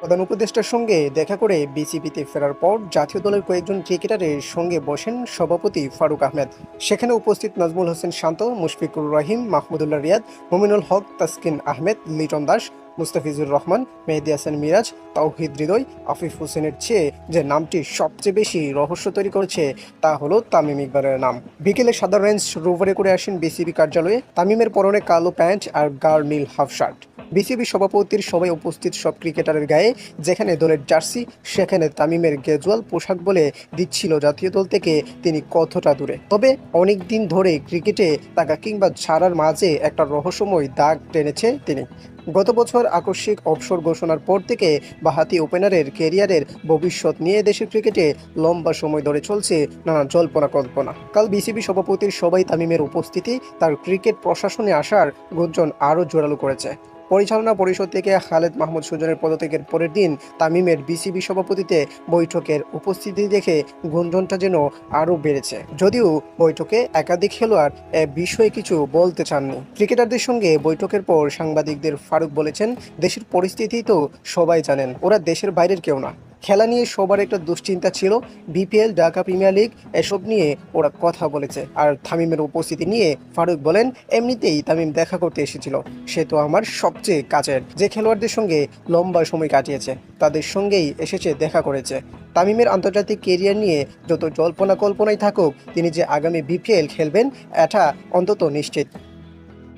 প্রধান উপদেষ্টার সঙ্গে দেখা করে বিসিবিতে ফেরার পর জাতীয় দলের কয়েকজন ক্রিকেটারের সঙ্গে বসেন সভাপতি ফারুক আহমেদ। সেখানে উপস্থিত নাজমুল হোসেন শান্ত, মুশফিকুর রহিম, মাহমুদুল্লাহ রিয়াদ, মুমিনুল হক, তাসকিন আহমেদ, লিটন দাস, মুস্তাফিজুর রহমান, মেহেদি হাসান মিরাজ, তাওহিদ হৃদয়, আফিফ হোসেনের চেয়ে যে নামটি সবচেয়ে বেশি রহস্য তৈরি করেছে, তা হলো তামিম ইকবালের নাম। বিকেলে সাদা রেঞ্জ রোভারে করে আসেন বিসিবি কার্যালয়ে তামিমের পরনে কালো প্যান্ট আর গাঢ় নীল হাফ শার্ট। বিসিবি সভাপতির সবাই উপস্থিত সব ক্রিকেটারের গায়ে যেখানে দলের জার্সি, সেখানে তামিমের গ্যাজুয়াল পোশাক বলে দিচ্ছিল জাতীয় দল থেকে তিনি কতটা দূরে। তবে অনেক দিন ধরে ক্রিকেটে তাকা কিংবা ছাড়ার মাঝে একটা রহস্যময় দাগ টেনেছে তিনি। গত বছর আকস্মিক অবসর ঘোষণার পর থেকে বাহাতি ওপেনারের কেরিয়ারের ভবিষ্যৎ নিয়ে দেশের ক্রিকেটে লম্বা সময় ধরে চলছে নানা জল্পনা কল্পনা। কাল বিসিবি সভাপতির সবাই তামিমের উপস্থিতি তার ক্রিকেট প্রশাসনে আসার গুঞ্জন আরও জোরালো করেছে। পরিচালনা পরিষদ থেকে খালেদ মাহমুদ সুজনের পদত্যাগের পরের দিন তামিমের বিসিবি সভাপতিতে বৈঠকের উপস্থিতি দেখে গুঞ্জনটা যেন আরও বেড়েছে। যদিও বৈঠকে একাধিক খেলোয়াড় এ বিষয়ে কিছু বলতে চাননি। ক্রিকেটারদের সঙ্গে বৈঠকের পর সাংবাদিকদের ফারুক বলেছেন, দেশের পরিস্থিতি তো সবাই জানেন, ওরা দেশের বাইরের কেউ না। খেলা নিয়ে সবার একটা দুশ্চিন্তা ছিল। বিপিএল ঢাকা প্রিমিয়ার লিগ এসব নিয়ে ওরা কথা বলেছে। আর তামিমের উপস্থিতি নিয়ে ফারুক বলেন, এমনিতেই তামিম দেখা করতে এসেছিল। সে তো আমার সবচেয়ে কাছের, যে খেলোয়াড়দের সঙ্গে লম্বা সময় কাটিয়েছে, তাদের সঙ্গেই এসেছে, দেখা করেছে। তামিমের আন্তর্জাতিক কেরিয়ার নিয়ে যত জল্পনা কল্পনাই থাকুক, তিনি যে আগামী বিপিএল খেলবেন, এটা অন্তত নিশ্চিত।